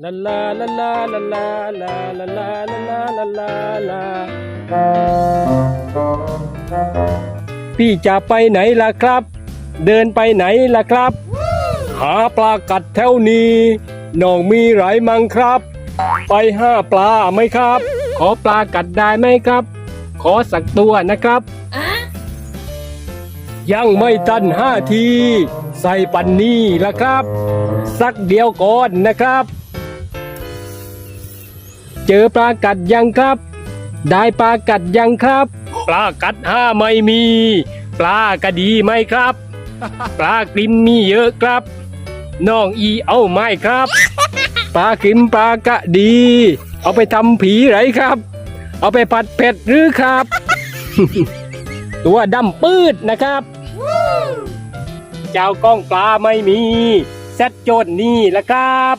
ลาลาลาลาลาลาลาลาลาลาลาลาลาลาพี่จะไปไหนล่ะครับ เดินไปไหนล่ะครับ หาปลากัดแถวนี้น้องมีไหลมังครับ ไปห้าปลาไหมครับ ขอปลากัดได้ไหมครับ ขอสักตัวนะครับ ยังไม่ตันห้าที ใส่ปันนี้ละครับ สักเดียวก่อนนะครับ เจอปลากัดยังครับ ได้ปลากัดยังครับ ปลากัดห้าไม่มี ปลากระดีไหมครับ ปลากริมมีเยอะครับน้องอีเอาไหมครับ ปลากริมปลากระดี เอาไปทำผีไรครับ เอาไปผัดเผ็ดหรือครับ ตัวดำปืดนะครับเจ้ากล้องปลาไม่มีแซดโจนนี่แหละครับ